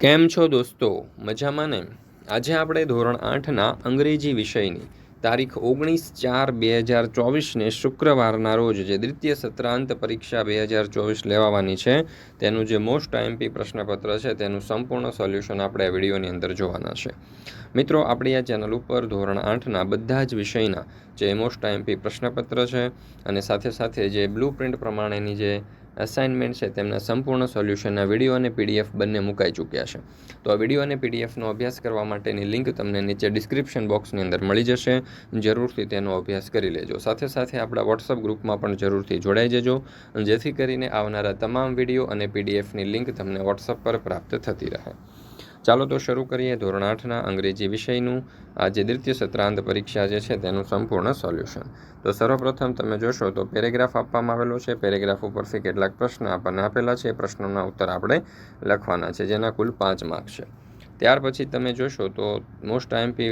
કેમ છો દોસ્તો? મજામાં ને? આજે આપણે ધોરણ આઠના અંગ્રેજી વિષયની તારીખ ઓગણીસ ચાર બે હજાર ચોવીસને શુક્રવારના રોજ જે દ્વિતીય સત્રાંત પરીક્ષા બે હજાર ચોવીસ લેવાવાની છે, તેનું જે મોસ્ટ આઈએમપી પ્રશ્નપત્ર છે, તેનું સંપૂર્ણ સોલ્યુશન આપણે આ વિડીયોની અંદર જોવાના છે. મિત્રો, આપણી આ ચેનલ ઉપર ધોરણ આઠના બધા જ વિષયના જે મોસ્ટ આઈએમપી પ્રશ્નપત્ર છે અને સાથે સાથે જે બ્લુ પ્રિન્ટ પ્રમાણેની જે અસાઇનમેન્ટ છે તેમના સંપૂર્ણ સોલ્યુશનના વીડિયો અને પીડીએફ બંને મુકાઈ ચૂક્યા છે. તો આ વીડિયો અને પીડીએફનો અભ્યાસ કરવા માટેની લિંક તમને નીચે ડિસ્ક્રિપ્શન બોક્સની અંદર મળી જશે. જરૂરથી તેનો અભ્યાસ કરી લેજો. સાથે સાથે આપણા વોટ્સઅપ ગ્રુપમાં પણ જરૂરથી જોડાઈ જજો. જેથી કરીને આવનારા તમામ વીડિયો અને પીડીએફની લિંક તમને વોટ્સઅપ પર પ્રાપ્ત થતી રહે. ચાલો તો શરૂ કરીએ ધોરણ આઠના અંગ્રેજી વિષયનું. આ જે દ્વિતીય સત્રાંત પરીક્ષા જે છે તેનું સંપૂર્ણ સોલ્યુશન. તો સર્વપ્રથમ તમે જોશો તો પેરેગ્રાફ આપવામાં આવેલો છે. પેરેગ્રાફ ઉપરથી કેટલાક પ્રશ્ન આપણને આપેલા છે. પ્રશ્નોના ઉત્તર આપણે લખવાના છે, જેના કુલ પાંચ માર્ક છે. ત્યાર પછી તમે જોશો તો મોસ્ટ આઈએમપી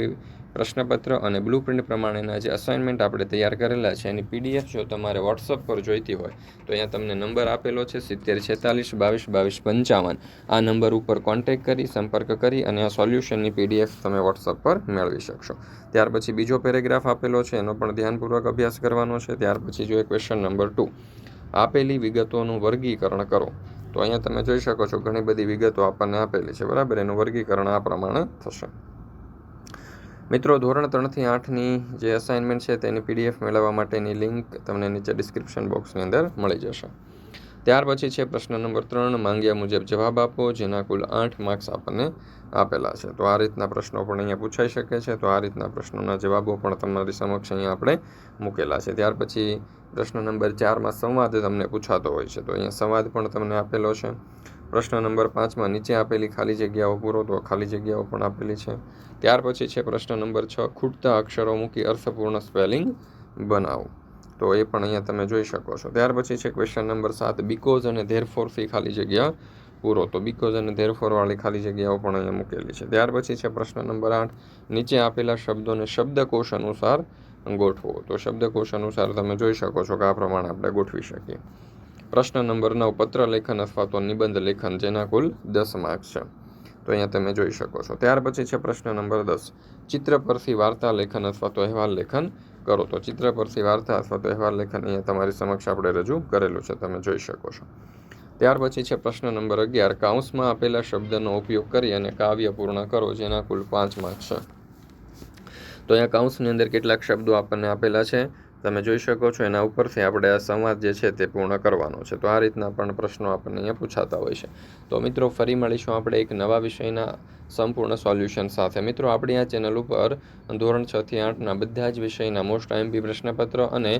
પ્રશ્નપત્ર અને બ્લુ પ્રિન્ટ પ્રમાણેના જે અસાઇનમેન્ટ આપણે તૈયાર કરેલા છે, એની પીડીએફ જો તમારે વોટ્સઅપ પર જોઈતી હોય, તો અહીંયા તમને નંબર આપેલો છે સિત્તેર છેતાલીસ બાવીસ બાવીસ પંચાવન. આ નંબર ઉપર કોન્ટેક કરી, સંપર્ક કરી અને આ સોલ્યુશનની પીડીએફ તમે વોટ્સઅપ પર મેળવી શકશો. ત્યાર પછી બીજો પેરેગ્રાફ આપેલો છે, એનો પણ ધ્યાનપૂર્વક અભ્યાસ કરવાનો છે. ત્યાર પછી જોઈએ ક્વેશ્ચન નંબર ટુ આપેલી વિગતોનું વર્ગીકરણ કરો. તો અહીંયા તમે જોઈ શકો છો ઘણી બધી વિગતો આપણને આપેલી છે. બરાબર? એનું વર્ગીકરણ આ પ્રમાણે થશે. મિત્રો, ધોરણ ત્રણથી આઠની જે અસાઇનમેન્ટ છે તેની પીડીએફ મેળવવા માટેની લિંક તમને નીચે ડિસ્ક્રિપ્શન બોક્સની અંદર મળી જશે. ત્યાર પછી છે પ્રશ્ન નંબર ત્રણ, માંગ્યા મુજબ જવાબ આપો, જેના કુલ આઠ માર્ક્સ આપણને આપેલા છે. તો આ રીતના પ્રશ્નો પણ અહીંયા પૂછાઈ શકે છે. તો આ રીતના પ્રશ્નોના જવાબો પણ તમારી સમક્ષ અહીંયા આપણે મૂકેલા છે. ત્યાર પછી પ્રશ્ન નંબર ચારમાં સંવાદ તમને પૂછાતો હોય છે. તો અહીંયા સંવાદ પણ તમને આપેલો છે. પ્રશ્ન નંબર પાંચમાં નીચે આપેલી ખાલી જગ્યાઓ પૂરો તો ખાલી જગ્યાઓ પણ આપેલી છે. ત્યાર પછી છે પ્રશ્ન નંબર છ, ખૂટતા અક્ષરો મૂકી અર્થપૂર્ણ સ્પેલિંગ બનાવો. તો એ પણ અહીંયા તમે જોઈ શકો છો. ત્યાર પછી છે ક્વેશ્ચન નંબર સાત બીકોઝ અને ધેરફોરથી ખાલી જગ્યા પૂરો. તો બીકોઝ અને ધેરફોરવાળી ખાલી જગ્યાઓ પણ અહીંયા મૂકેલી છે. ત્યાર પછી છે પ્રશ્ન નંબર આઠ, નીચે આપેલા શબ્દોને શબ્દકોશ અનુસાર ગોઠવો. તો શબ્દકોશ અનુસાર તમે જોઈ શકો છો કે આ પ્રમાણે આપણે ગોઠવી શકીએ. પ્રશ્ન નંબર નવ, પત્ર લેખન અથવા તો નિબંધ લેખન, જેના કુલ દસ માર્ક્સ છે. તો અહીંયા તમે જોઈ શકો છો. ત્યાર પછી છે પ્રશ્ન નંબર દસ, ચિત્ર પરથી વાર્તા લેખન અથવા તો અહેવાલ લેખન કરો તો ચિત્ર પરથી વાર્તા અથવા તો અહેવાલ લેખન અહીંયા તમારી સમક્ષ આપણે રજૂ કરેલું છે. તમે જોઈ શકો છો. ત્યાર પછી છે પ્રશ્ન નંબર અગિયાર. કાઉન્સમાં આપેલા શબ્દનો ઉપયોગ કરી અને કાવ્ય પૂર્ણ કરો, જેના કુલ પાંચ માર્ક છે. તો અહીંયા કાઉન્સની અંદર કેટલાક શબ્દો આપણને આપેલા છે. તમે જોઈ શકો છો, એના ઉપરથી આપણે આ સંવાદ જે છે તે પૂર્ણ કરવાનો છે. તો આ રીતના પણ પ્રશ્નો આપણને અહીંયા પૂછાતા હોય છે. તો મિત્રો, ફરી મળીશું આપણે એક નવા વિષયના સંપૂર્ણ સોલ્યુશન સાથે. મિત્રો, આપણી આ ચેનલ ઉપર ધોરણ છ થી આઠના બધા જ વિષયના મોસ્ટ આઈએમપી પ્રશ્નપત્ર અને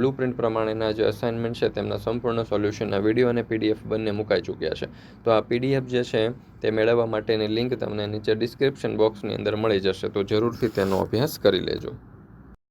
બ્લુ પ્રિન્ટ પ્રમાણેના જે અસાઇનમેન્ટ છે તેમના સંપૂર્ણ સોલ્યુશનના વીડિયો અને પીડીએફ બંને મુકાઈ ચૂક્યા છે. તો આ પીડીએફ જે છે તે મેળવવા માટેની લિંક તમને નીચે ડિસ્ક્રિપ્શન બોક્સની અંદર મળી જશે. તો જરૂરથી તેનો અભ્યાસ કરી લેજો.